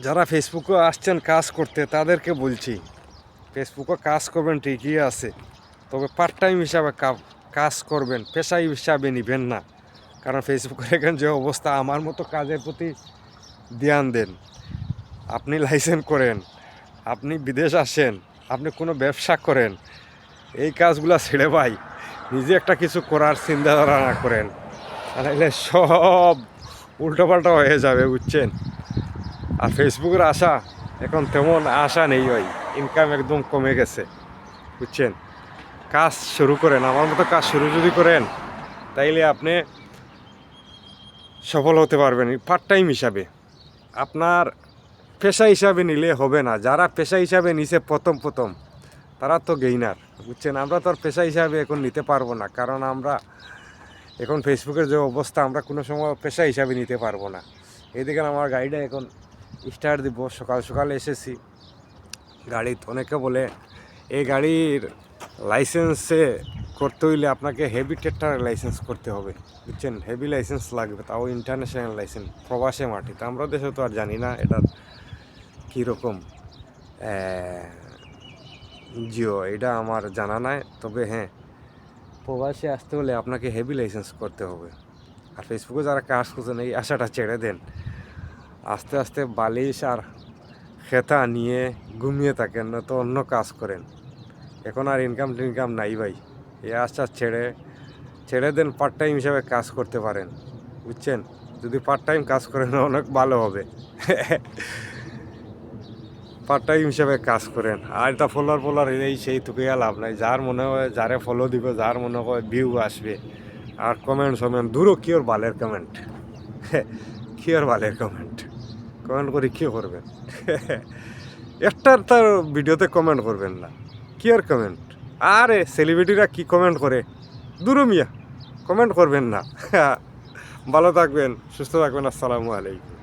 যারা ফেসবুকে আসছেন কাজ করতে, তাদেরকে বলছি ফেসবুকে কাজ করবেন, ঠিকই আছে। তবে পার্ট টাইম হিসাবে কাজ করবেন পেশা হিসাবে নেবেন না। কারণ ফেসবুকের এখন যে অবস্থা, আমার মতো কাজের প্রতি ধ্যান দেন। আপনি লাইসেন্স করেন, আপনি বিদেশ আসেন, আপনি কোনো ব্যবসা করেন, এই কাজগুলো ছেড়ে ভাই, নিজে একটা কিছু করার চিন্তাধারা না করেন। তাহলে সব উল্টোপাল্টা হয়ে যাবে, বুঝছেন? আর ফেসবুকের আশা এখন তেমন আশা নেই ওই ইনকাম একদম কমে গেছে, বুঝছেন? কাজ শুরু করেন, আমার মতো কাজ শুরু যদি করেন, তাইলে আপনি সফল হতে পারবেন পার্ট টাইম হিসাবে। আপনার পেশা হিসাবে নিলে হবে না, যারা পেশা হিসাবে নিছে প্রথম প্রথম, তারা তো গেইনার বুঝছেন? আমরা তো আর পেশা হিসাবে এখন নিতে পারব না, কারণ আমরা এখন ফেসবুকের যে অবস্থা, আমরা কোনো সময় পেশা হিসাবে নিতে পারব না। দেখেন আমার গাড়িটা এখন স্টার্ট দিব, সকাল সকাল এসেছি। গাড়ি অনেকে বলে, এই গাড়ির লাইসেন্সে করতে হইলে আপনাকে হেভি ট্রেক্টরের লাইসেন্স করতে হবে। বুঝছেন? হেভি লাইসেন্স লাগবে, তাও ইন্টারন্যাশনাল লাইসেন্স প্রবাসে মাটি। মাটিতে আমরা দেশে তো আর জানি না এটার কীরকম জিও, এটা আমার জানা নাই। তবে হ্যাঁ প্রবাসে আসতে হলে আপনাকে হেভি লাইসেন্স করতে হবে। আর ফেসবুকে যারা কাজ করছেন, এই আশাটা ছেড়ে দেন। আস্তে আস্তে বালিশ আর খেতা নিয়ে ঘুমিয়ে থাকেন, না তো অন্য কাজ করেন। এখন আর ইনকাম টিনকাম নাই ভাই। এই আশা ছেড়ে ছেড়ে দেন পার্ট টাইম হিসাবে কাজ করতে পারেন, বুঝছেন? যদি পার্ট টাইম কাজ করেন, অনেক ভালো হবে। পার্ট টাইম হিসাবে কাজ করেন। আর এটা ফলোয়ার ফলোয়ার এই, সেই তুকে লাভ নাই। যার মনে হয়, যারে ফলো দিব, যার মনে হয় ভিউ আসবে। আর কমেন্ট সমেন্ট দূরও কি ওর বালের কমেন্ট ওর বালের কমেন্ট কমেন্ট করে কী করবেন? একটার তার ভিডিওতে কমেন্ট করবেন না। কি আর কমেন্ট আরে সেলিব্রিটিরা কি কমেন্ট করে? দুরুমিয়া মিয়া কমেন্ট করবেন না। ভালো থাকবেন, সুস্থ থাকবেন, আসসালামু আলাইকুম।